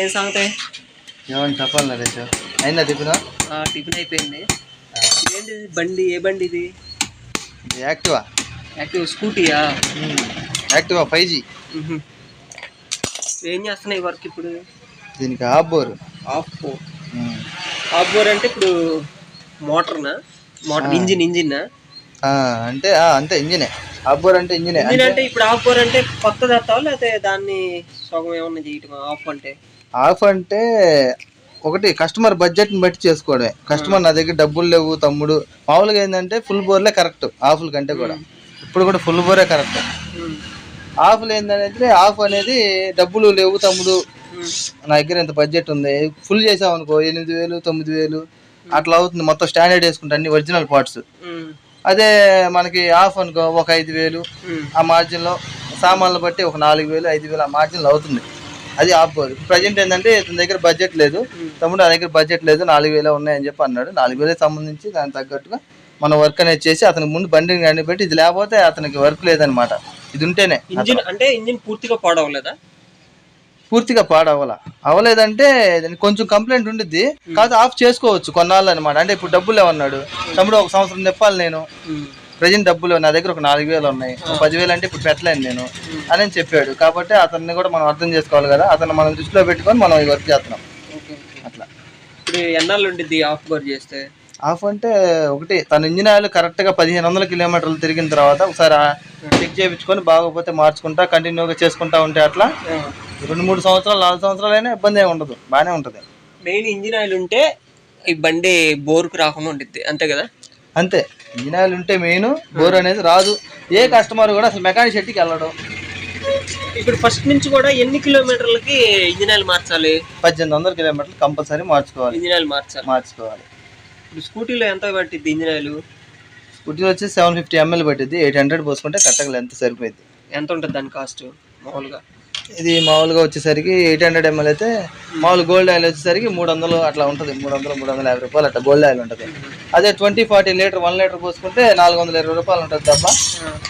ఏం సంగతి? ఏమని చెప్పాలి నరేష్. అయిందా టిఫిన్? టిఫిన్ అయిపోయింది. ఇదేంటి బండి ఏ బండి ఇది? Activa? Active స్కూటీయా? Activa five G. ఏం చేస్తున్నాయి వర్క్ ఇప్పుడు? దీనికి half bore. Off bore. Off bore అంటే ఇప్పుడు మోటార్నా? మోటార్ ఇంజిన్ ఇంజిన్ అంటే అంతే ఇంజినే. హాఫ్ బోర్ అంటే ఇంజినే. ఇంజిన్ అంటే ఇప్పుడు ఆఫ్ బోర్ అంటే కొత్తది వస్తావా లేకపోతే దాన్ని సగం ఏమన్నా చేయటం ఆఫ్ అంటే? ఆఫ్ అంటే ఒకటి కస్టమర్ బడ్జెట్ని బట్టి చేసుకోవడమే. కస్టమర్ నా దగ్గర డబ్బులు లేవు తమ్ముడు. మామూలుగా ఏంటంటే ఫుల్ బోర్లే కరెక్ట్ ఆఫ్ల కంటే కూడా. ఇప్పుడు కూడా ఫుల్ బోరే కరెక్ట్. ఆఫ్లు ఏంటంటే ఆఫ్ అనేది డబ్బులు లేవు తమ్ముడు. నా దగ్గర ఇంత బడ్జెట్ ఉంది. ఫుల్ చేసావు అనుకో ఎనిమిది వేలు తొమ్మిది వేలు అట్లా అవుతుంది. మొత్తం స్టాండర్డ్ వేసుకుంటా అన్ని ఒరిజినల్ పార్ట్స్. అదే మనకి ఆఫ్ అనుకో ఒక ఐదు వేలు. ఆ మార్జిన్లో సామాన్లు బట్టి ఒక నాలుగు వేలు ఐదు వేలు ఆ మార్జిన్లో అవుతుంది. అది ఆఫ్ బోర్ ప్రజెంట్ ఏంటంటే ఇతని దగ్గర బడ్జెట్ లేదు. తమ్ముడు నా దగ్గర బడ్జెట్ లేదు నాలుగు వేలే ఉన్నాయని చెప్పి అన్నాడు. నాలుగు వేలకు సంబంధించి దానికి తగ్గట్టుగా మన వర్క్ అనేది చేసి అతనికి ముందు బండిని కానీ పెట్టి ఇది లేకపోతే అతనికి వర్క్ లేదనమాట ఇది ఉంటేనే. ఇంజిన్ అంటే ఇంజిన్ పూర్తిగా పాడవలేదా? పూర్తిగా పాడవల అవ్వలేదంటే కొంచెం కంప్లైంట్ ఉండిద్ది. కాదు ఆఫ్ చేసుకోవచ్చు కొన్నాళ్ళు అనమాట అంటే ఇప్పుడు డబ్బులు ఏమన్నాడు తమ్ముడు ఒక సంవత్సరం తెప్పాలి నేను. ప్రజెంట్ డబ్బులు నా దగ్గర ఒక నాలుగు వేలు ఉన్నాయి. పదివేలు అంటే ఇప్పుడు పెట్టలేను నేను అని చెప్పాడు. కాబట్టి అతన్ని కూడా మనం అర్థం చేసుకోవాలి కదా. అతను మనం దృష్టిలో పెట్టుకొని మనం ఈ వర్క్ చేస్తున్నాం. అట్లా. ఇప్పుడు ఎన్నాళ్ళు ఉండిద్ది ఆఫ్ బోర్ చేస్తే? ఆఫ్ అంటే ఒకటి తన ఇంజిన్ ఆయిల్ కరెక్ట్గా పదిహేను వందల కిలోమీటర్లు తిరిగిన తర్వాత ఒకసారి చెక్ చేయించుకొని బాగోపోతే మార్చుకుంటా కంటిన్యూగా చేసుకుంటా ఉంటే అట్లా రెండు మూడు సంవత్సరాలు నాలుగు సంవత్సరాలు అయినా ఇబ్బంది ఏమి ఉండదు బాగానే ఉంటుంది. మెయిన్ ఇంజిన్ ఆయిల్ ఉంటే ఈ బండి బోర్కు రాకుండా ఉండిద్ది అంతే కదా? అంతే ఇంజిన్ ఆయిల్ ఉంటే మెయిన్ బోర్ అనేది రాదు. ఏ కస్టమర్ కూడా అసలు మెకానిక్ షెట్కి వెళ్ళడం. ఇప్పుడు ఫస్ట్ నుంచి కూడా ఎన్ని కిలోమీటర్లకి ఇంజిన్ ఆయిల్ మార్చాలి? పద్దెనిమిది వందల కిలోమీటర్లు కంపల్సరీ మార్చుకోవాలి. ఇంజిన్ ఆయిల్ మార్చాలి. మార్చుకోవాలి. ఇప్పుడు స్కూటీలో ఎంత పట్టిద్ది ఇంజిన్ ఆయిల్ స్కూటీ వచ్చి సెవెన్ ఫిఫ్టీ ఎంఎల్ పట్టింది ఎయిట్ హండ్రెడ్ పోసుకుంటే కరెక్ట్గా ఎంత సరిపోయింది ఎంత ఉంటుంది దాని కాస్ట్ మామూలుగా? ఇది మామూలుగా వచ్చేసరికి ఎయిట్ హండ్రెడ్ ఎంఎల్ అయితే మామూలు గోల్డ్ ఆయిల్ వచ్చేసరికి మూడు వందలు అట్లా ఉంటుంది మూడు వందలు మూడు వందల యాభై రూపాయలు అట్లా గోల్డ్ ఆయిల్ ఉంటుంది. అదే twenty forty litre one litre పోసుకుంటే నాలుగు వందల ఇరవై రూపాయలు ఉంటుంది తప్ప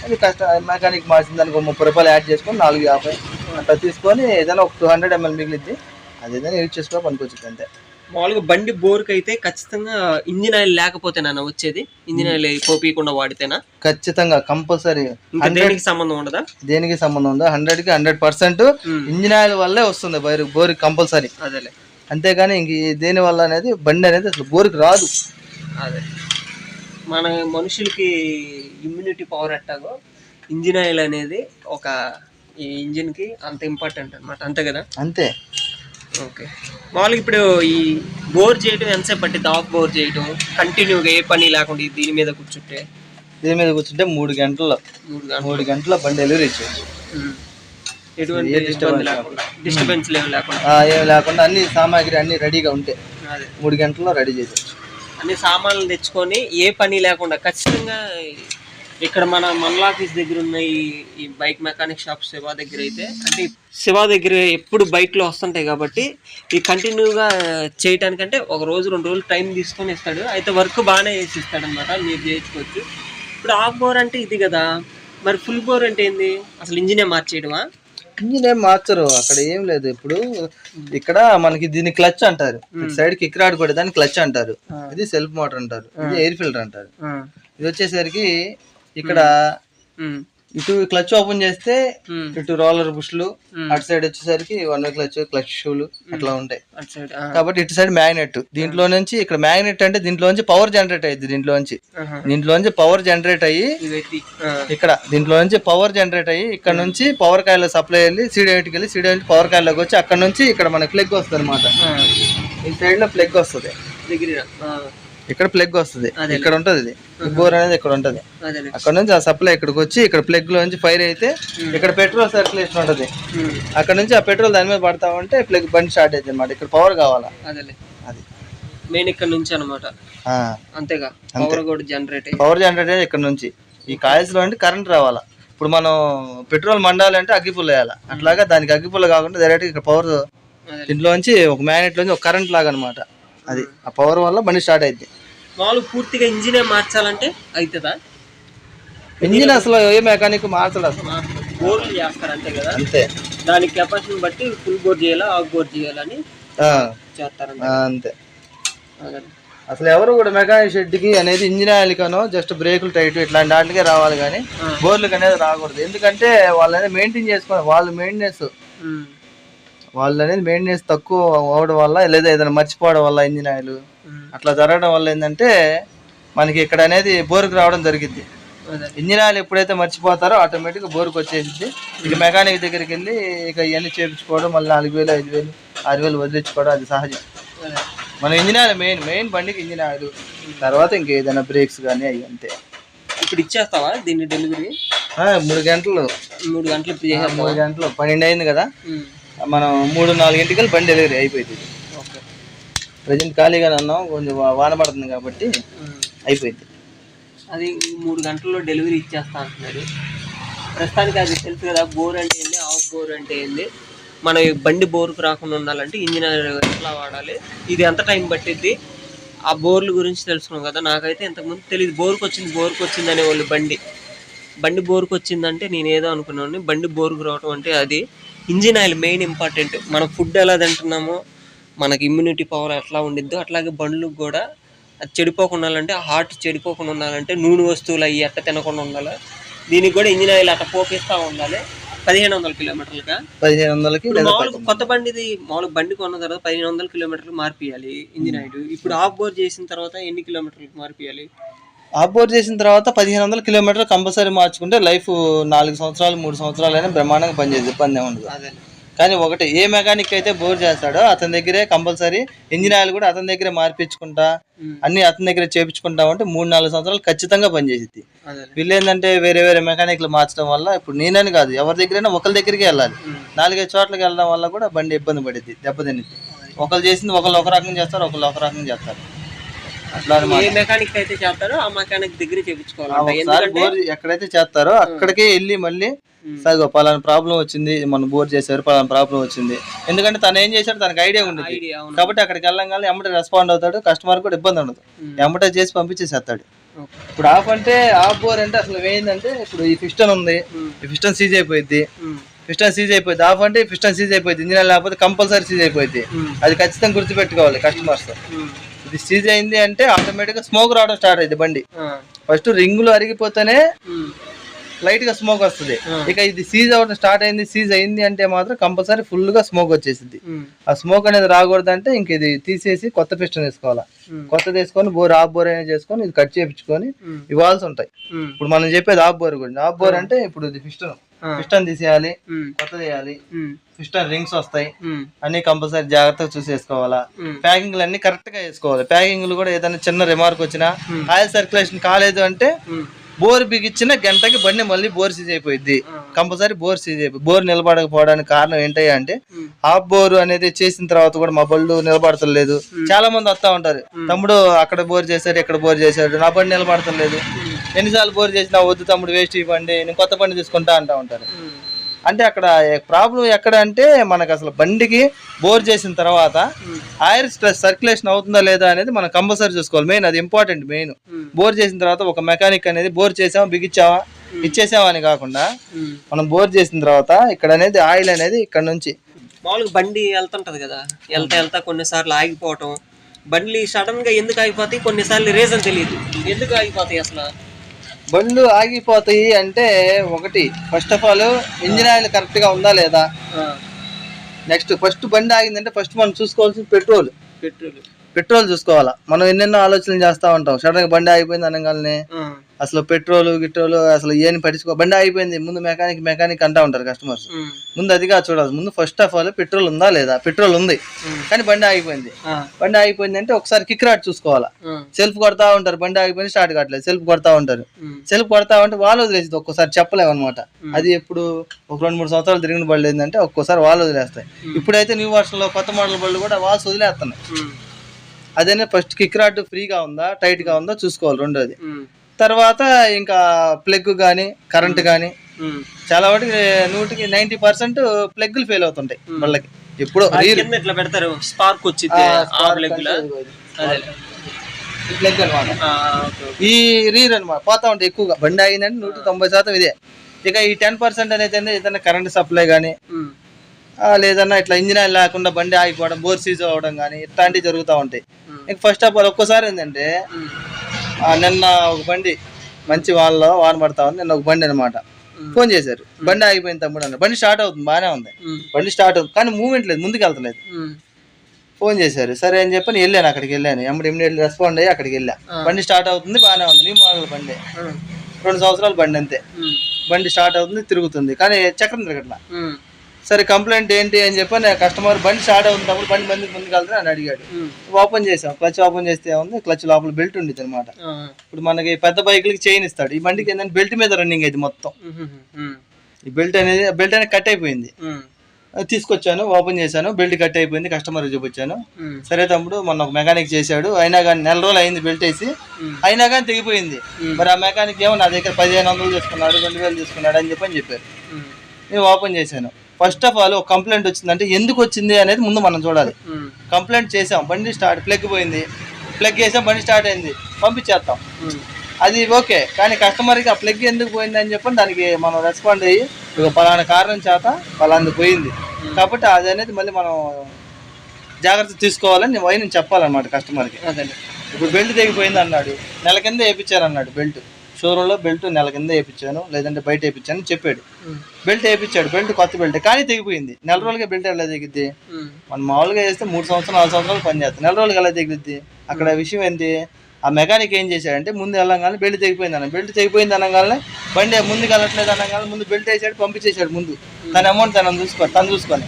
అది కష్ట మెకానిక్ మార్చిన దానికి ఒక ముప్పై రూపాయలు యాడ్ చేసుకొని నాలుగు యాభై అట్లా తీసుకొని ఏదైనా ఒక టూ హండ్రెడ్ ఎంఎల్ మిగిలిద్ది అది ఏదైనా యూజ్ చేసుకో పనికొచ్చింది అంతే. మామూలుగా బండి బోర్కి అయితే ఖచ్చితంగా ఇంజిన్ ఆయిల్ లేకపోతేనా వచ్చేది. ఇంజిన్ ఆయిల్ పోపీయకుండా వాడితేనా? ఖచ్చితంగా కంపల్సరీ. దేనికి సంబంధం ఉండదా? దేనికి సంబంధం ఉందో హండ్రెడ్కి హండ్రెడ్ పర్సెంట్. ఇంజిన్ ఆయిల్ వల్లే వస్తుంది బోర్ బోర్కి కంపల్సరీ. అదేలే. అంతేగాని ఇంక దేని వల్ల అనేది బండి అనేది అసలు బోర్కి రాదు. అదే. మన మనుషులకి ఇమ్యూనిటీ పవర్ ఎట్టాగో ఇంజిన్ ఆయిల్ అనేది ఒక ఈ ఇంజిన్కి అంత ఇంపార్టెంట్ అనమాట అంతే కదా? అంతే. ఓకే. మామూలుగా ఇప్పుడు ఈ బోర్ చేయటం ఎంతసేపు పట్టింది ఆఫ్ బోర్ చేయటం కంటిన్యూగా ఏ పని లేకుండా దీని మీద కూర్చుంటే? దీని మీద కూర్చుంటే మూడు గంటల్లో మూడు గంటలు మూడు గంటల బండి డెలివరీ ఇచ్చేయచ్చు ఉమ్. ఎటువంటి ఇబ్బంది లేకుండా? డిస్టర్బెన్స్ లేవు లేకుండా? లేకుండా అన్ని సామాగ్రి అన్ని రెడీగా ఉంటే అదే. మూడు గంటల్లో రెడీ చేసేయచ్చు. అన్ని సామాన్లు తెచ్చుకొని ఏ పని లేకుండా ఖచ్చితంగా ఇక్కడ మన మండల ఆఫీస్ దగ్గర ఉన్న ఈ ఈ బైక్ మెకానిక్ షాప్ శివ దగ్గర అయితే అంటే శివ దగ్గర ఎప్పుడు బైక్లు వస్తుంటాయి కాబట్టి ఈ కంటిన్యూగా చేయటానికంటే ఒక రోజు రెండు రోజులు టైం తీసుకొని ఇస్తాడు. అయితే వర్క్ బాగానే చేసి ఇస్తాడు అనమాట మీరు చేయించుకోవచ్చు. ఇప్పుడు ఆఫ్ బోర్ అంటే ఇది కదా. మరి ఫుల్ బోర్ అంటే ఏంది? అసలు ఇంజినే మార్చేయడమా? ఇంజిన్ ఏం మార్చరు అక్కడ ఏం లేదు. ఇప్పుడు ఇక్కడ మనకి దీన్ని క్లచ్ అంటారు. సైడ్ కిక్ రాడ్ కూడా దాన్ని క్లచ్ అంటారు. ఇది సెల్ఫ్ మోటార్ అంటారు. ఇది ఎయిర్ ఫిల్టర్ అంటారు. ఇది వచ్చేసరికి ఇక్కడ ఇటు క్లచ్ ఓపెన్ చేస్తే ఇటు రోలర్ బుష్లు. అటు సైడ్ వచ్చేసరికి వన్ వే క్లచ్ క్లచ్ షూలు అట్లా ఉంటాయి. సైడ్ కాబట్టి ఇటు సైడ్ మ్యాగ్నెట్. దీంట్లో నుంచి ఇక్కడ మ్యాగ్నెట్ అంటే దీంట్లో నుంచి పవర్ జనరేట్ అయ్యింది దీంట్లో నుంచి. ఆహా. దీంట్లో నుంచి పవర్ జనరేట్ అయ్యి ఇక్కడ దీంట్లో నుంచి పవర్ జనరేట్ అయ్యి ఇక్కడ నుంచి పవర్ కాయిల్ సప్లై వెళ్ళి సీడీఐటికి వెళ్ళి సీడీఐటి పవర్ కాయిల్లోకి వచ్చి అక్కడ నుంచి ఇక్కడ మనకి ప్లగ్ వస్తుంది అనమాట ఈ సైడ్లో ప్లగ్ వస్తుంది. దగ్గర ఇక్కడ ప్లగ్ వస్తుంది. ఇక్కడ ఉంటది ఇది. బోర్ అనేది ఇక్కడ ఉంటది. అక్కడ నుంచి ఆ సప్లై ఇక్కడికి వచ్చి ఇక్కడ ప్లగ్లో నుంచి ఫైర్ అయితే ఇక్కడ పెట్రోల్ సర్క్యులేషన్ ఉంటది. అక్కడ నుంచి ఆ పెట్రోల్ దాని మీద పడతా ఉంటే ప్లగ్ బండి స్టార్ట్ అవుతుంది అనమాట ఇక్కడ పవర్ కావాలా? అది. మెయిన్ ఇక్కడ నుంచి అనమాట అంతేగా. పవర్ కూడా జనరేట్ అయ్యి. పవర్ జనరేట్ అయ్యేది ఇక్కడ నుంచి. ఈ కాయిల్స్లో అంటే కరెంట్ రావాలా. ఇప్పుడు మనం పెట్రోల్ మండాలంటే అగ్గిపుల్ల వేయాలి. అట్లాగా దానికి అగ్గిపుల్ల కాకుండా డైరెక్ట్ ఇక్కడ పవర్. దీంట్లోంచి ఒక మ్యాగ్నెట్ లోంచి ఒక కరెంట్ లాగా అనమాట అది ఆ పవర్ వల్ల బండి స్టార్ట్ అయింది మామూలుగా పూర్తిగా ఇంజినే మార్చాలంటే అవుతుందా ఇంజిన్ అసలు ఏ మెకానిక్ మార్చడు అసలు. బోర్లు చేస్తారు అంతే కదా? అంతే. దాని కెపాసిటీని బట్టి ఫుల్ బోర్ చేయాలా హాఫ్ బోర్ చేయాలని ఆ, అంతే. అసలు ఎవరు కూడా మెకానిక్ షెడ్కి అనేది ఇంజిన్ ఆయిల్ కనో జస్ట్ బ్రేకులు టైట్ ఇట్లాంటి వాటికే రావాలి కానీ. బోర్లకు అనేది రాకూడదు. ఎందుకంటే వాళ్ళు అనేది మెయింటైన్ చేసుకోవాలి. వాళ్ళు మెయింటెనెన్స్ వాళ్ళు అనేది మెయింటెనెన్స్ తక్కువ అవడం వల్ల లేదా ఏదైనా మర్చిపోవడం వల్ల ఇంజిన్ ఆయిల్ అట్లా జరగడం వల్ల ఏంటంటే మనకి ఇక్కడ అనేది బోరుకు రావడం జరిగింది. ఇంజిన్ ఆయిల్ ఎప్పుడైతే మర్చిపోతారో ఆటోమేటిక్గా బోరుకు వచ్చేసింది ఇక మెకానిక్ దగ్గరికి వెళ్ళి ఇక ఇవన్నీ చేపించుకోవడం మళ్ళీ నాలుగు వేలు ఐదు వేలు ఆరు వేలు వదిలించుకోవడం అది సహజం. మన ఇంజిన్ ఆయిల్ మెయిన్ మెయిన్ బండికి ఇంజిన్ ఆయిల్ తర్వాత ఇంకేదైనా బ్రేక్స్ కానీ అవి అంతే. ఇప్పుడు ఇచ్చేస్తావా దీన్ని డెలివరీ? మూడు గంటలు. మూడు గంటలు మూడు గంటలు. పన్నెండు అయింది కదా. మనం మూడు నాలుగింటికల్ బండి డెలివరీ అయిపోయింది ప్రజెంట్ ఖాళీగానే ఉన్నాం కొంచెం వాన పడుతుంది కాబట్టి. అయిపోయింది. అది మూడు గంటల్లో డెలివరీ ఇచ్చేస్తా అంటున్నారు. ప్రస్తుతానికి అది తెలుసు కదా బోర్ అంటే ఏంది ఆఫ్ బోర్ అంటే ఏంది. మన ఈ బండి బోర్కు రాకుండా ఉండాలంటే ఇంజిన్ ఆయిల్ ఎట్లా వాడాలి ఇది ఎంత టైం పట్టిద్ది? ఆ బోర్ల గురించి తెలుసుకున్నాం కదా నాకైతే ఇంతకుముందు తెలియదు బోర్కు వచ్చింది బోర్కు వచ్చింది అనేవాళ్ళు బండి. బండి బోర్కు వచ్చిందంటే నేను ఏదో అనుకున్నాను బండి బోర్కు రావడం అంటే అది ఇంజిన్ ఆయిల్ మెయిన్ ఇంపార్టెంట్. మనం ఫుడ్ ఎలా తింటున్నామో మనకి ఇమ్యూనిటీ పవర్ ఎట్లా ఉండిద్దో అట్లాగే బండ్లకు కూడా అది చెడిపోకుండా ఉండాలంటే హార్ట్ చెడిపోకుండా ఉండాలంటే నూనె వస్తువులు అవి ఎట్ట తినకుండా ఉండాలి. దీనికి కూడా ఇంజిన్ ఆయిల్ అట్ట పోపిస్తూ ఉండాలి. పదిహేను వందల కిలోమీటర్లుగా. పదిహేను వందలకి మామూలుగా కొత్త బండిది మామూలుగా బండి కొన్న తర్వాత పదిహేను వందల కిలోమీటర్లు మార్పియాలి ఇంజిన్ ఆయిల్. ఇప్పుడు ఆఫ్ బోర్ చేసిన తర్వాత ఎన్ని కిలోమీటర్లకు మార్పియాలి ఆఫ్బోర్డ్ చేసిన తర్వాత పదిహేను వందల కిలోమీటర్ కంపల్సరీ మార్చుకుంటే లైఫ్ నాలుగు సంవత్సరాలు మూడు సంవత్సరాలు అయినా బ్రహ్మాండంగా పనిచేది ఇబ్బంది ఉండదు. అదే. కానీ ఒకటి ఏ మెకానిక్ అయితే బోర్ చేస్తాడో అతని దగ్గరే కంపల్సరీ ఇంజిన్ ఆయిల్ కూడా అతని దగ్గరే మార్పించుకుంటా. అన్ని అతని దగ్గర చేపించుకుంటా ఉంటే మూడు నాలుగు సంవత్సరాలు ఖచ్చితంగా పనిచేసిద్ది అదే. వీళ్ళు ఏంటంటే వేరే వేరే మెకానిక్లు మార్చడం వల్ల ఇప్పుడు నేనని కాదు ఎవరి దగ్గరైనా ఒకరి దగ్గరికి వెళ్ళాలి. నాలుగైదు చోట్లకి వెళ్ళడం వల్ల కూడా బండి ఇబ్బంది పడిద్ది దెబ్బతినిద్ది. ఒకరు చేసింది ఒకళ్ళు ఒక రకంగా చేస్తారు ఒకళ్ళు ఒక రకంగా చేస్తారు. అట్లా ఏ మెకానిక్ అయితే చేస్తారో ఆ మెకానిక్ దగ్గర ఎక్కడైతే చేస్తారో అక్కడికే వెళ్ళి మళ్ళీ. సగో పలానా ప్రాబ్లం వచ్చింది మనం బోర్ చేశారు పలానా ప్రాబ్లం వచ్చింది ఎందుకంటే తను ఏం చేశాడు తనకు ఐడియా ఉండేది కాబట్టి అక్కడికి వెళ్ళంగానే ఎమ్మటే రెస్పాండ్ అవుతాడు కస్టమర్ కూడా ఇబ్బంది ఉండదు. ఎమ్మటే చేసి పంపించేసేస్తాడు. ఇప్పుడు ఆఫ్ అంటే ఆఫ్ బోర్ అంటే అసలు ఏంటంటే ఇప్పుడు ఈ పిస్టన్ ఉంది. ఈ పిస్టన్ సీజ్ అయిపోయింది ఉమ్. పిస్టన్ సీజ్ అయిపోయింది ఆఫ్ అంటే పిస్టన్ సీజ్ అయిపోయింది ఇంజిన్ లేకపోతే కంపల్సరీ సీజ్ అయిపోయింది. అది ఖచ్చితంగా గుర్తుపెట్టుకోవాలి కస్టమర్స్. ఇది సీజ్ అయింది అంటే ఆటోమేటిక్గా స్మోక్ రావడం స్టార్ట్ అయింది బండి. ఫస్ట్ రింగులు అరిగిపోతేనే. లైట్గా స్మోక్ వస్తుంది. ఇక ఇది సీజ్ అవ్వడం స్టార్ట్ అయింది సీజ్ అయింది అంటే మాత్రం కంపల్సరీ ఫుల్గా స్మోక్ వచ్చేసింది. ఆ స్మోక్ అనేది రాకూడదు అంటే ఇంక ఇది తీసేసి కొత్త పిస్టన్ వేసుకోవాలా ఉమ్. కొత్తది వేసుకొని బోర్ ఆఫ్ బోర్ అనేది చేసుకొని ఇది కట్ చేయించుకొని ఉమ్. ఇవాల్సి ఉంటాయి. ఇప్పుడు మనం చెప్పేది ఆఫ్ బోర్ గురించి ఆఫ్ బోర్ అంటే ఇప్పుడు ఇది పిస్టన్. పిస్టన్ తీసేయాలి ఉమ్. కొత్తది వేయాలి. పిస్టన్ రింగ్స్ వస్తాయి. అన్ని కంపల్సరీ జాగ్రత్తగా చూసేసుకోవాలా ఉమ్. ప్యాకింగ్లు అన్ని కరెక్ట్గా వేసుకోవాలి ప్యాకింగ్లు కూడా ఏదైనా చిన్న రిమార్క్ వచ్చినా. ఆయిల్ సర్క్యులేషన్ కాలేదు అంటే. బోర్ బిగిచ్చిన గంటకి బండి మళ్ళీ బోర్ సీజ్ అయిపోయింది. కంపల్సరీ బోర్ సీజ్ అయిపోయి బోర్ నిలబడకపోవడానికి కారణం ఏంటయ్యా అంటే. హాఫ్ బోర్ అనేది చేసిన తర్వాత కూడా మా బళ్ళు నిలబడతలేదు చాలా మంది వస్తా ఉంటారు తమ్ముడు అక్కడ బోర్ చేశారు ఇక్కడ బోర్ చేశారు నా బండి నిలబడతలేదు ఎన్నిసార్లు బోర్ చేసినా వద్దు తమ్ముడు వేస్ట్ ఇవ్వండి నేను కొత్త బండి తీసుకుంటా అంటా ఉంటారు. అంటే అక్కడ ప్రాబ్లం ఎక్కడ అంటే మనకు అసలు బండికి బోర్ చేసిన తర్వాత ఆయిల్ సర్క్యులేషన్ అవుతుందా లేదా అనేది మనం కంపల్సరీ చూసుకోవాలి. మెయిన్ అది ఇంపార్టెంట్ మెయిన్. బోర్ చేసిన తర్వాత ఒక మెకానిక్ అనేది బోర్ చేసామా బిగించావా ఇచ్చేసావా అని కాకుండా. మనం బోర్ చేసిన తర్వాత ఇక్కడ అనేది ఆయిల్ అనేది ఇక్కడ నుంచి మామూలుగా బండి వెళ్తుంటది కదా వెళ్తా వెళ్తా కొన్నిసార్లు ఆగిపోవటం. బండ్లు సడన్గా ఎందుకు ఆగిపోతాయి? కొన్నిసార్లు రీజన్ తెలియదు. ఎందుకు ఆగిపోతాయి అసలు? బండ్లు ఆగిపోతాయి అంటే ఒకటి first of all engine oil కరెక్ట్గా ఉందా లేదా? నెక్స్ట్ ఫస్ట్ బండి ఆగిందంటే ఫస్ట్ మనం చూసుకోవాల్సింది పెట్రోల్ పెట్రోల్ పెట్రోల్ చూసుకోవాలా. మనం ఎన్నెన్నో ఆలోచనలు చేస్తూ ఉంటాం. సడన్గా బండి ఆగిపోయింది అనగానే అసలు పెట్రోల్ గిట్రోల్ అసలు ఏం పట్టించుకో బండి ఆగిపోయింది. ముందు మెకానిక్ మెకానిక్ అంటా ఉంటారు కస్టమర్స్ ముందు అదిగా చూడాలి. ముందు ఫస్ట్ ఆఫ్ ఆల్ పెట్రోల్ ఉందా లేదా? పెట్రోల్ ఉంది. కానీ బండి ఆగిపోయింది. బండి ఆగిపోయింది అంటే ఒకసారి కిక్ రాట్ చూసుకోవాలా. సెల్ఫ్ కొడతా ఉంటారు. బండి ఆగిపోయింది స్టార్ట్ కావట్లేదు. సెల్ఫ్ కొడతా ఉంటారు. సెల్ఫ్ కొడతా ఉంటే వాళ్ళు వదిలేసింది ఒక్కోసారి చెప్పలేము అనమాట అది ఎప్పుడు ఒక రెండు మూడు సంవత్సరాలు తిరిగిన బళ్ళు ఏంటంటే ఒక్కోసారి వాళ్ళు వదిలేస్తాయి. ఇప్పుడైతే న్యూ వర్షన్లో కొత్త మోడల్ బళ్ళు కూడా వాళ్ళు వదిలేస్తున్నాయి. అదేనే ఫస్ట్ కిక్ రాడ్ ఫ్రీగా ఉందా టైట్గా ఉందా చూసుకోవాలి రెండోది. తర్వాత ఇంకా ప్లగ్ కానీ కరెంట్ కానీ. చాలా వాటికి నూటికి నైన్టీ పర్సెంట్ ప్లగ్లు ఫెయిల్ అవుతుంటాయి వాళ్ళకి. ఎప్పుడు ఇట్లా పెడతారు? స్పార్క్ వచ్చింది ఆ ప్లగ్ అనమాట. ఈ రీర్ అనమాట. పోతా ఉంటాయి ఎక్కువగా. బండి ఆగిందంటే నూట తొంభై శాతం ఇదే. ఇక ఈ టెన్ పర్సెంట్ అనేది ఏంది? ఏదైనా కరెంట్ సప్లై కానీ లేదన్నా ఇట్లా ఇంజిన్ లేకుండా బండి ఆగిపోవడం బోర్ సీజ్ అవ్వడం కానీ ఇట్లాంటివి జరుగుతూ ఉంటాయి. ఇంక ఫస్ట్ ఆఫ్ ఆల్ ఒక్కోసారి ఏంటంటే నిన్న ఒక బండి మంచి వాళ్ళలో వాన పడతా ఉంది నిన్న ఒక బండి అనమాట. ఫోన్ చేశారు బండి ఆగిపోయింది తమ్ముడు అన్న బండి స్టార్ట్ అవుతుంది బాగానే ఉంది. బండి స్టార్ట్ అవుతుంది కానీ మూమెంట్ లేదు ముందుకు వెళ్తలేదు. ఫోన్ చేశారు సరే అని చెప్పి వెళ్ళాను అక్కడికి వెళ్ళాను ఎమ్మడి ఇమ్మీడియట్ రెస్పాండ్ అయ్యి అక్కడికి వెళ్ళా. బండి స్టార్ట్ అవుతుంది బాగానే ఉంది నీ మోడల్ బండి. రెండు సంవత్సరాల బండి అంతే. బండి స్టార్ట్ అవుతుంది తిరుగుతుంది కానీ చక్రం తిరగట్లా. సరే కంప్లైంట్ ఏంటి అని చెప్పి నేను కస్టమర్ బండి స్టార్ట్ అవుతున్నప్పుడు బండి మంది ముందుకు వెళ్తారు అని అడిగాడు. ఓపెన్ చేసాం క్లచ్ ఓపెన్ చేస్తే ఉంది క్లచ్ లోపల బెల్ట్ ఉండేది అనమాట. ఇప్పుడు మనకి పెద్ద బైకులకి చైన్ ఇస్తాడు. ఈ బండికి ఏంటంటే బెల్ట్ మీద రన్నింగ్ అయింది మొత్తం. ఈ బెల్ట్ అనేది బెల్ట్ అనేది కట్ అయిపోయింది. తీసుకొచ్చాను ఓపెన్ చేశాను బెల్ట్ కట్ అయిపోయింది కస్టమర్ చూపించాను. సరే తమ్ముడు మొన్న ఒక మెకానిక్ చేశాడు. అయినా కానీ నెల రోజులు అయింది బెల్ట్ వేసి. అయినా కానీ తెగిపోయింది. మరి ఆ మెకానిక్ ఏమో నా దగ్గర పదిహేను వందలు తీసుకున్నాడు రెండు వేలు తీసుకున్నాడు అని చెప్పని చెప్పారు. ఉమ్. నేను ఓపెన్ చేశాను. ఫస్ట్ ఆఫ్ ఆల్ ఒక కంప్లైంట్ వచ్చిందంటే ఎందుకు వచ్చింది అనేది ముందు మనం చూడాలి. కంప్లైంట్ చేసాం బండి స్టార్ట్ ప్లగ్ పోయింది. ప్లగ్ వేసాం బండి స్టార్ట్ అయింది. పంపించేస్తాం. అది ఓకే కానీ కస్టమర్కి ఆ ప్లగ్ ఎందుకు పోయింది అని చెప్పి దానికి మనం రెస్పాండ్ అయ్యి ఇక పలానా కారణం చేత పలాంది పోయింది. కాబట్టి అది అనేది మళ్ళీ మనం జాగ్రత్త తీసుకోవాలని నేను వైన్ చెప్పాలన్నమాట కస్టమర్కి. ఇప్పుడు బెల్ట్ తెగిపోయింది అన్నాడు నెల కింద వేయించాను అన్నాడు బెల్ట్. షోరూంలో బెల్ట్ నెల కింద వేయించాను లేదంటే బయట వేయించాను చెప్పాడు. బెల్ట్ వేయించాడు బెల్ట్ కొత్త బెల్ట్ కానీ తెగిపోయింది. నెల రోజులుగా బెల్ట్ ఎలా తెగిద్ది. మనం మామూలుగా వేస్తే మూడు సంవత్సరాలు నాలుగు సంవత్సరాలు పని చేస్తాం. నెల రోజులు ఎలా తెగిద్ది? అక్కడ విషయం ఏంటి? ఆ మెకానిక్ ఏం చేశాడంటే ముందు వెళ్ళంగానే బెల్ట్ తెగిపోయింది అన్న బెల్ట్ తెగిపోయింది అనగానే బండి ముందుకు వెళ్ళట్లేదు అనగానే ముందు బెల్ట్ వేసాడు పంపించేశాడు ముందు. తన అమౌంట్ తను చూసుకో తను చూసుకొని.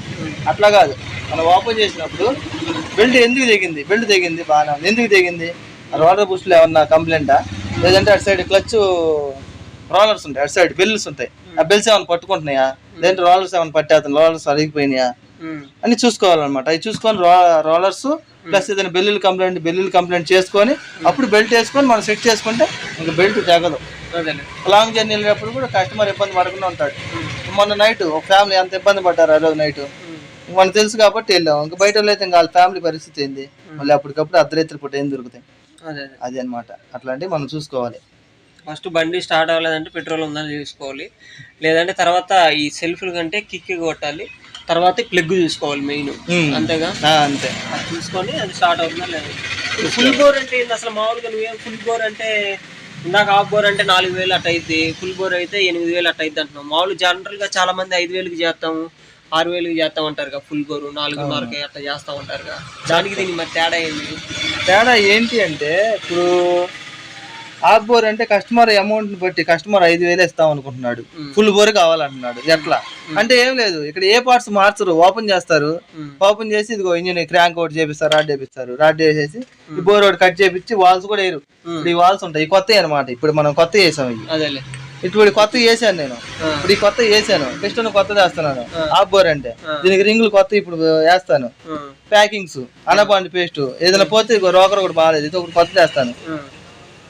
అట్లా కాదు. మనం ఓపెన్ చేసినప్పుడు బెల్ట్ ఎందుకు తెగింది? బెల్ట్ తెగింది బాగానే ఉంది. ఎందుకు తెగింది? రోలర్ బూస్ట్లో ఏమన్నా కంప్లైంటా? లేదంటే అటు సైడ్ క్లచ్ రోలర్స్ ఉంటాయి అటు సైడ్ బెల్స్ ఉంటాయి. ఆ బెల్స్ ఏమైనా పట్టుకుంటున్నాయా? లేదంటే రోలర్స్ ఏమైనా పట్టేస్తాను రోలర్స్ అరిగిపోయినాయా. అని చూసుకోవాలన్నమాట. అవి చూసుకొని రోలర్స్ ప్లస్ ఏదైనా బెల్లులు కంప్లైంట్ బెల్లులు కంప్లైంట్ చేసుకొని అప్పుడు బెల్ట్ వేసుకొని మనం సెట్ చేసుకుంటే ఇంకా బెల్ట్ తెగదు. లాంగ్ జర్నీ వెళ్ళినప్పుడు కూడా కస్టమర్ ఇబ్బంది పడకుండా ఉంటాడు. మొన్న నైట్ ఒక ఫ్యామిలీ ఎంత ఇబ్బంది పడ్డారు ఆ రోజు నైట్. మనకు తెలుసు కాబట్టి వెళ్ళాం. ఇంకా బయట వాళ్ళు అయితే ఇంకా వాళ్ళ ఫ్యామిలీ పరిస్థితి ఏంది? మళ్ళీ అప్పటికప్పుడు అర్ధరాత్రి పూట ఏం దొరుకుతాయి? అదే అనమాట అట్లాంటివి మనం చూసుకోవాలి. ఫస్ట్ బండి స్టార్ట్ అవ్వలేదంటే పెట్రోల్ ఉందని చూసుకోవాలి. లేదంటే తర్వాత ఈ సెల్ఫ్లు కంటే కిక్ కొట్టాలి. తర్వాత ప్లగ్ చూసుకోవాలి మెయిన్. అంతేగా? అంతే. అది చూసుకొని అది స్టార్ట్ అవుతుందా లేదా? ఫుల్ బోర్ అంటే అసలు మామూలుగా నువ్వేం ఫుల్ బోర్ అంటే ఇందాక హాఫ్ బోర్ అంటే నాలుగు వేలు అట్ట అయింది ఫుల్ బోర్ అయితే ఎనిమిది వేలు అట్ట అయింది అంటున్నాం మామూలు జనరల్గా చాలా మంది ఐదు వేలకి చేస్తాము. ఆరు వేలకి చేస్తాం కదా ఫుల్ బోర్ నాలుగున్నరకి అట్లా చేస్తా ఉంటారు కదా దానికి దీనికి మరి తేడా ఏంది? తేడా ఏంటి అంటే ఇప్పుడు హాఫ్ బోర్ అంటే కస్టమర్ అమౌంట్ బట్టి కస్టమర్ ఐదు వేలు ఇస్తాం అనుకుంటున్నాడు. ఫుల్ బోర్ కావాలంటున్నాడు. ఎట్లా? అంటే ఏం లేదు. ఇక్కడ ఏ పార్ట్స్ మార్చరు ఓపెన్ చేస్తారు. ఓపెన్ చేసి ఇదిగో ఇంజిన్ క్రాంక్ ఒకటి చేపిస్తారు రాడ్ చేపిస్తారు. రాడ్ చేసేసి ఈ బోర్ ఒకటి కట్ చేపించి వాల్స్ కూడా వేయరు. ఇప్పుడు ఈ వాల్స్ ఉంటాయి ఈ కొత్త అనమాట ఇప్పుడు మనం కొత్త ఇవి. అదేలే. ఇప్పుడు ఈ కొత్త వేసాను నేను. ఇప్పుడు ఈ కొత్త వేసాను పిస్టన్ కొత్తది వేస్తున్నాను ఆ. హాఫ్ బోర్ అంటే. దీనికి రింగులు కొత్త ఇప్పుడు వేస్తాను. ప్యాకింగ్స్ అనబాండి పేస్ట్ ఏదైనా పోతే రోకర్ ఒకటి బాగాలేదు ఇది ఒకటి కొత్తది వేస్తాను.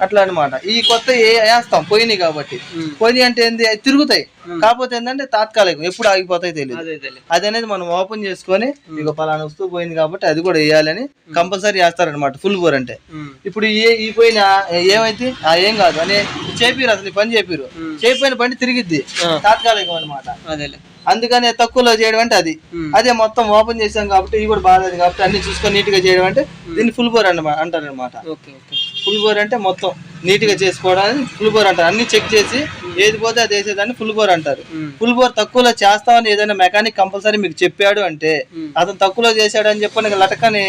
అట్లా అన్నమాట ఈ కొత్త వేస్తాం? పోయినాయి కాబట్టి. పోయినాయి అంటే ఏంది? అవి తిరుగుతాయి. కాకపోతే ఏంటంటే తాత్కాలికం. ఎప్పుడు ఆగిపోతాయి తెలియదు అదే అదేలే అది అనేది మనం ఓపెన్ చేసుకొని ఇక పలానా వస్తువు పోయింది కాబట్టి అది కూడా వేయాలని కంపల్సరీ వేస్తారనమాట ఫుల్ బోర్ అంటే. ఇప్పుడు ఏ ఈ పోయిన ఏమైతే ఆ ఏం కాదు. అని చేపిరు అసలు పని చేపిరు. చేయిపోయిన బండి తిరిగిద్ది. తాత్కాలికం అనమాట అందుకని తక్కువలో చేయడం అంటే అది. అదే మొత్తం ఓపెన్ చేసాం కాబట్టి ఇది కూడా బాగాలేదు కాబట్టి అన్ని చూసుకొని నీట్గా చేయడం అంటే దీన్ని ఫుల్ బోర్ అన్నమాట అంటారు అనమాట ఫుల్ బోర్ అంటే మొత్తం నీట్గా చేసుకోవడానికి ఫుల్ బోర్ అంటారు. అన్ని చెక్ చేసి ఏది పోతే అది వేసేదాన్ని ఫుల్ బోర్ అంటారు. ఫుల్ బోర్ తక్కువలో చేస్తామని ఏదైనా మెకానిక్ కంపల్సరీ మీకు చెప్పాడు అంటే. అతను తక్కువలో చేశాడు అని చెప్పని లటకని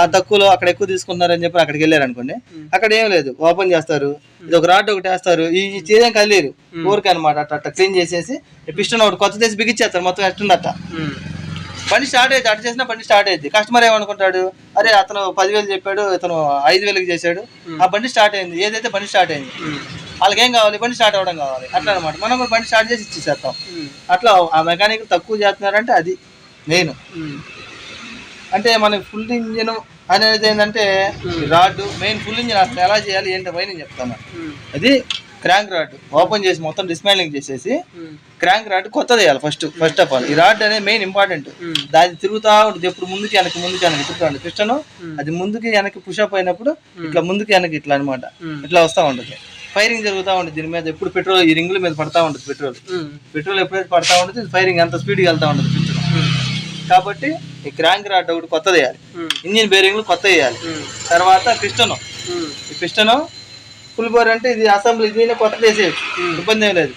ఆ తక్కువలో అక్కడ ఎక్కువ తీసుకుంటున్నారని చెప్పి అక్కడికి వెళ్ళారు అనుకోండి. అక్కడ ఏం లేదు. ఓపెన్ చేస్తారు. ఇది ఒక రాడ్ ఒకటి వేస్తారు. ఈ ఈ చేయం కలిలేరు ఊరికి అనమాట అట్ట అట్ట క్లీన్ చేసేసి పిస్టన్ ఒకటి కొత్త చేసి బిగించేస్తారు. మొత్తం ఎట్టుందట. బండి స్టార్ట్ అయ్యింది. అటు చేసినా బండి స్టార్ట్ అయ్యింది. కస్టమర్ ఏమనుకుంటాడు? అరే అతను పదివేలు చెప్పాడు ఇతను ఐదు వేలకు చేశాడు ఆ బండి స్టార్ట్ అయింది ఏదైతే బండి స్టార్ట్ అయింది. వాళ్ళకి ఏం కావాలి? బండి స్టార్ట్ అవ్వడం కావాలి. అట్లా అనమాట మనం కూడా బండి స్టార్ట్ చేసి ఇచ్చేసేస్తాం. ఉమ్. అట్లా ఆ మెకానిక్ తక్కువ చేస్తున్నారంటే అది మెయిన్ ఉమ్. అంటే మనకి ఫుల్ ఇంజిన్ అనేది ఏంటంటే రాడ్ మెయిన్ ఫుల్ ఇంజిన్ అసలు ఎలా చేయాలి ఏంటి పై నేను చెప్తాను. అది క్రాంక్ రాడ్ ఓపెన్ చేసి మొత్తం డిస్మాండ్లింగ్ చేసేసి. క్రాంక్ రాడ్ కొత్తది వేయాలి ఫస్ట్ ఫస్ట్ ఆఫ్ ఆల్ ఈ రాడ్ అనేది మెయిన్ ఇంపార్టెంట్ ఉమ్. దాన్ని తిరుగుతా ఉంటుంది. ఎప్పుడు ముందుకి వెనక్కి ముందుకి వెనక్కి తిరుగుతుంది పిస్టన్ అది ముందుకి వెనక్కి పుషప్ అయినప్పుడు ఇట్లా ముందుకి వెనక్కి ఇట్లా అనమాట. ఇట్లా వస్తూ ఉంటుంది. ఫైరింగ్ జరుగుతూ ఉంటుంది దీని మీద. ఎప్పుడు పెట్రోల్ ఈ రింగుల మీద పడతా ఉంటుంది పెట్రోల్. పెట్రోల్ ఎప్పుడైతే పడతా ఉంటుంది ఫైరింగ్ అంత స్పీడ్గా వెళ్తా ఉంటుంది పిస్టన్. కాబట్టి ఈ క్రాంక్ రాడ్ ఒకటి కొత్తది వేయాలి ఉమ్, ఇంజిన్ బేరింగ్లు కొత్త వేయాలి ఉమ్, తర్వాత పిస్టన్ ఈ పిస్టన్ ఫుల్ బోర్ అంటే ఇది అసెంబ్లీ దీని కొత్త వేసేయచ్చు ఇబ్బంది ఏం లేదు.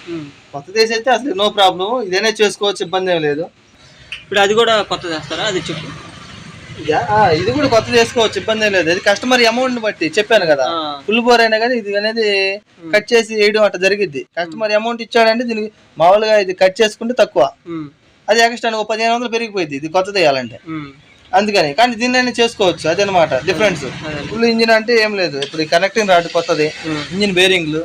కొత్త వేసేస్తే అసలు నో ప్రాబ్లం ఇదేనే చేసుకోవచ్చు ఇబ్బంది ఏం లేదు. ఇప్పుడు అది కూడా కొత్త చేస్తారా? అది చెప్పు. ఇదా? ఇది కూడా కొత్త చేసుకోవచ్చు ఇబ్బంది ఏం లేదు. అది కస్టమర్ అమౌంట్ బట్టి చెప్పాను కదా. ఫుల్ బోర్ అయినా కానీ ఇది అనేది కట్ చేసి వేయడం అట్లా జరిగిద్ది. కస్టమర్ అమౌంట్ ఇచ్చాడంటే దీనికి మామూలుగా ఇది కట్ చేసుకుంటే తక్కువ. అది ఎక్స్ట్రా ఒక పదిహేను వందలు పెరిగిపోయింది ఇది కొత్తది వేయాలంటే అందుకని. కానీ దీన్ని చేసుకోవచ్చు అదనమాట డిఫరెన్స్. ఫుల్ ఇంజిన్ అంటే ఏం లేదు. ఇప్పుడు కనెక్టింగ్ రాడ్ కొత్తది ఇంజిన్ బేరింగ్లు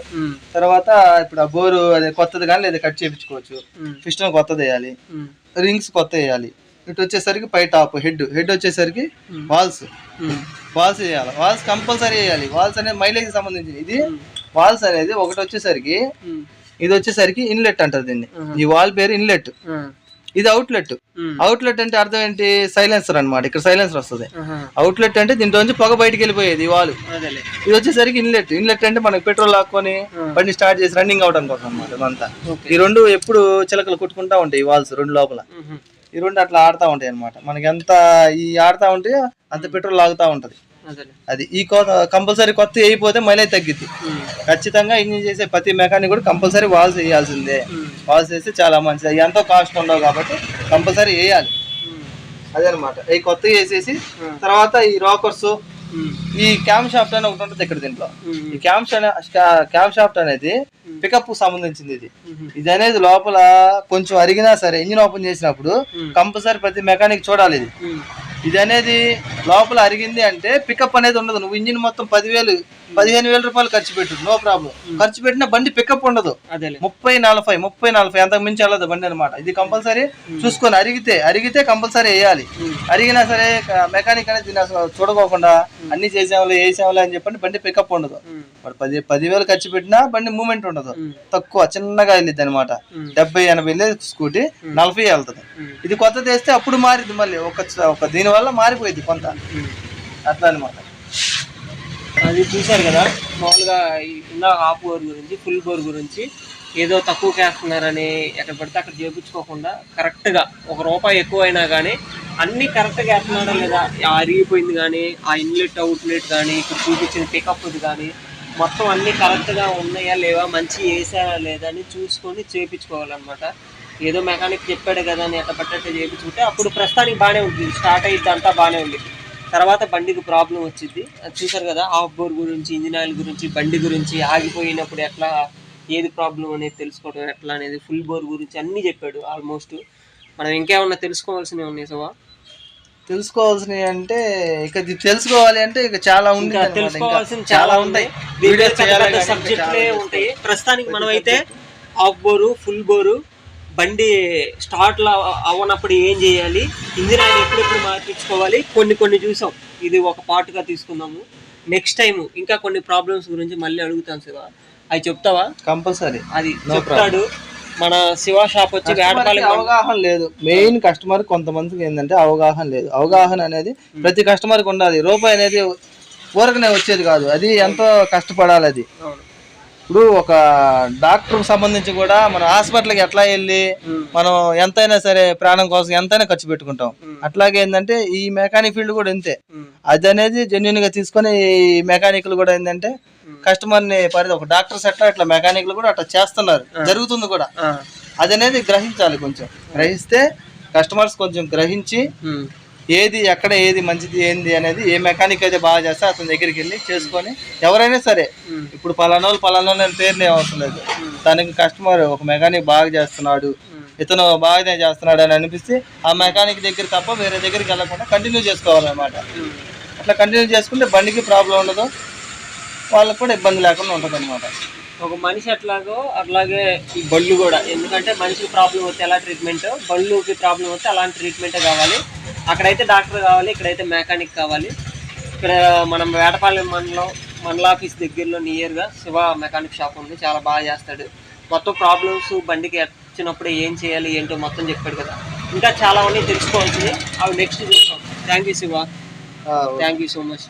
తర్వాత ఇప్పుడు ఆ బోరు అదే కొత్తది కానీ లేదా కట్ చేయించుకోవచ్చు. పిస్టన్ కొత్తది వేయాలి. రింగ్స్ కొత్త వేయాలి. ఇటు వచ్చేసరికి పై టాప్ హెడ్ హెడ్ వచ్చేసరికి. వాల్స్ వాల్స్ వేయాలి. వాల్స్ కంపల్సరీ వేయాలి. వాల్స్ అనేది మైలేజ్ సంబంధించి ఇది వాల్స్ అనేది ఒకటి వచ్చేసరికి ఇది వచ్చేసరికి ఇన్లెట్ అంటారు దీన్ని. ఈ వాల్ పేరు ఇన్లెట్ ఇది అవుట్లెట్ అవుట్లెట్ అంటే అర్థం ఏంటి? సైలెన్సర్ అన్నమాట. ఇక్కడ సైలెన్సర్ వస్తుంది. అవుట్లెట్ అంటే దీంట్లో నుంచి పొగ బయటికి వెళ్ళిపోయేది వాల్. ఇది వచ్చేసరికి ఇన్లెట్ ఇన్లెట్ అంటే మనకి పెట్రోల్ లాక్కొని బండి స్టార్ట్ చేసి రన్నింగ్ అవడం కోసం అనమాట ఇదంతా. ఈ రెండు ఎప్పుడు చిలకలు కొట్టుకుంటా ఉంటాయి ఈ వాల్స్ రెండు లోపల. ఈ రెండు అట్లా ఆడుతూ ఉంటాయి అనమాట మనకి ఎంత ఈ ఆడుతూ ఉంటే అంత పెట్రోల్ లాగుతూ ఉంటది. అది ఈ కంపల్సరీ కొత్త వేయిపోతే మైలేజ్ తగ్గిద్ది. ఖచ్చితంగా ఇంజిన్ చేసే ప్రతి మెకానిక్ కూడా కంపల్సరీ వాల్స్ వేయాల్సిందే వాల్స్ వేస్తే చాలా మంచిది. ఎంతో కాస్ట్ ఉండవు కాబట్టి కంపల్సరీ వేయాలి. అదే అనమాట ఈ కొత్త వేసేసి. తర్వాత ఈ రాకర్స్ ఈ క్యామ్ షాఫ్ట్ అని ఒకటి ఉంటుంది ఇక్కడ దీంట్లో. ఈ క్యామ్ క్యామ్ షాఫ్ట్ అనేది పికప్ సంబంధించింది ఇది. ఇది అనేది లోపల కొంచెం అరిగినా సరే ఇంజిన్ ఓపెన్ చేసినప్పుడు. కంపల్సరీ ప్రతి మెకానిక్ చూడాలి ఇది. ఇది అనేది లోపల అరిగింది అంటే పికప్ అనేది ఉండదు. నువ్వు ఇంజిన్ మొత్తం పదివేలు పదిహేను వేల రూపాయలు ఖర్చు పెట్టు నో ప్రాబ్లం. ఖర్చు పెట్టినా బండి పికప్ ఉండదు. ముప్పై నలభై ముప్పై నలభై అంతకు మించి వెళ్ళదు బండి అనమాట ఇది కంపల్సరీ చూసుకొని అరిగితే అరిగితే కంపల్సరీ వేయాలి. అరిగినా సరే మెకానిక్ అనేది దీన్ని అసలు చూడకోకుండా అన్ని చేసాములే వేసాములే అని చెప్పండి బండి పికప్ ఉండదు. మరి పది పదివేలు ఖర్చు పెట్టినా బండి మూమెంట్ ఉండదు. తక్కువ చిన్నగా వెళ్ళిద్ది అనమాట. డెబ్బై ఎనభై వెళ్ళేది స్కూటీ నలభై వెళ్తుంది. ఇది కొత్త తెస్తే అప్పుడు మారిద్ది మళ్ళీ. ఒక ఒక దీని వల్ల మారిపోయింది కొంత. అట్లా అనమాట అది చూశారు కదా? మామూలుగా ఉన్న ఇందాక హాఫ్ బోర్ గురించి ఫుల్ బోర్ గురించి ఏదో తక్కువ వేస్తున్నారని ఎక్కడ పడితే అక్కడ చేపించుకోకుండా కరెక్ట్గా ఒక రూపాయి ఎక్కువ అయినా కానీ అన్నీ కరెక్ట్గా వేస్తున్నాడా లేదా? అరిగిపోయింది కానీ ఆ ఇన్లెట్ అవుట్లెట్ కానీ ఇక్కడ చూపించిన పికప్ కానీ మొత్తం అన్నీ కరెక్ట్గా ఉన్నాయా లేవా? మంచి వేసారా లేదా అని చూసుకొని చేపించుకోవాలన్నమాట. ఏదో మెకానిక్ చెప్పాడు కదా అని ఎట్లా పట్టట్టు చేయించుకుంటే అప్పుడు ప్రస్తుతానికి బాగానే ఉంటుంది. స్టార్ట్ అయ్యిద్ది అంతా బాగానే ఉంది. తర్వాత బండికి ప్రాబ్లం వచ్చింది. అది చూసారు కదా ఆఫ్ బోర్ గురించి ఇంజిన్ ఆయిల్ గురించి బండి గురించి ఆగిపోయినప్పుడు ఎట్లా ఏది ప్రాబ్లం అనేది తెలుసుకోవడం ఎట్లా అనేది ఫుల్ బోర్ గురించి అన్నీ చెప్పాడు ఆల్మోస్ట్. మనం ఇంకేమన్నా తెలుసుకోవాల్సినవి ఉన్నాయి సవా తెలుసుకోవాల్సినవి అంటే ఇక తెలుసుకోవాలి అంటే ఇక చాలా ఉంది తెలుసుకోవాల్సిన చాలా ఉంటాయి. సబ్జెక్టులే ఉంటాయి. ప్రస్తుతానికి మనం అయితే ఆఫ్ బోరు ఫుల్ బోరు బండి స్టార్ట్లో అవ్వనప్పుడు ఏం చేయాలి? ఇంజిన్ ఆయిల్ ఎప్పుడెప్పుడు మార్పించుకోవాలి? కొన్ని కొన్ని చూసాం. ఇది ఒక part గా తీసుకుందాము. నెక్స్ట్ టైం ఇంకా కొన్ని ప్రాబ్లమ్స్ గురించి మళ్ళీ అడుగుతాను శివ. అవి చెప్తావా? కంపల్సరీ. అది చెప్తాడు. మన శివ షాప్ వచ్చి అవగాహన లేదు. మెయిన్ కస్టమర్ కొంతమందికి ఏంటంటే అవగాహన లేదు. అవగాహన అనేది ప్రతి కస్టమర్కి ఉండాలి. రూపాయి అనేది ఊరకనే వచ్చేది కాదు. అది ఎంతో కష్టపడాలి అది. ఇప్పుడు ఒక డాక్టర్ సంబంధించి కూడా మనం హాస్పిటల్కి ఎట్లా వెళ్ళి. మనం ఎంతైనా సరే ప్రాణం కోసం ఎంతైనా ఖర్చు పెట్టుకుంటాం. అట్లాగే ఏంటంటే ఈ మెకానిక్ ఫీల్డ్ కూడా ఇంతే. అది అనేది జెన్యున్గా తీసుకొని ఈ మెకానిక్లు కూడా ఏంటంటే కస్టమర్ని పరిధి ఒక డాక్టర్స్ ఎట్లా ఇట్లా మెకానిక్లు కూడా అట్లా చేస్తున్నారు జరుగుతుంది కూడా. అది అనేది గ్రహించాలి కొంచెం గ్రహిస్తే కస్టమర్స్ కొంచెం గ్రహించి. ఏది ఎక్కడ ఏది మంచిది ఏంది అనేది ఏ మెకానిక్ అయితే బాగా చేస్తే అతని దగ్గరికి వెళ్ళి చేసుకొని ఎవరైనా సరే. ఇప్పుడు పలానా వాళ్ళు పలానా వాళ్ళు అని పేరునే అవసరం లేదు తనకి కస్టమర్ ఒక మెకానిక్ బాగా చేస్తున్నాడు. ఇతను బాగానే చేస్తున్నాడు అని అనిపిస్తే ఆ మెకానిక్ దగ్గర తప్ప వేరే దగ్గరికి వెళ్ళకుండా కంటిన్యూ చేసుకోవాలన్నమాట. అట్లా కంటిన్యూ చేసుకుంటే బండికి ప్రాబ్లం ఉండదు వాళ్ళకి కూడా ఇబ్బంది లేకుండా ఉంటుంది అనమాట ఒక మనిషి ఎట్లాగో అట్లాగే ఈ బళ్ళు కూడా. ఎందుకంటే మనిషికి ప్రాబ్లం వస్తే ఎలా ట్రీట్మెంట్ బళ్ళుకి ప్రాబ్లం వస్తే అలాంటి ట్రీట్మెంటే కావాలి. అక్కడైతే డాక్టర్ కావాలి ఇక్కడైతే మెకానిక్ కావాలి. ఇక్కడ మనం వేటపాలెం మండలం మండల ఆఫీస్ దగ్గరలో నియర్గా శివ మెకానిక్ షాప్ ఉంది. చాలా బాగా చేస్తాడు. మొత్తం ప్రాబ్లమ్స్ బండికి వచ్చినప్పుడు ఏం చేయాలి ఏంటో మొత్తం చెప్పాడు కదా. ఇంకా చాలా ఉన్నాయి తెలుసుకోవాల్సింది అవి నెక్స్ట్ చూస్తాం. Thank you Shiva. Thank you so much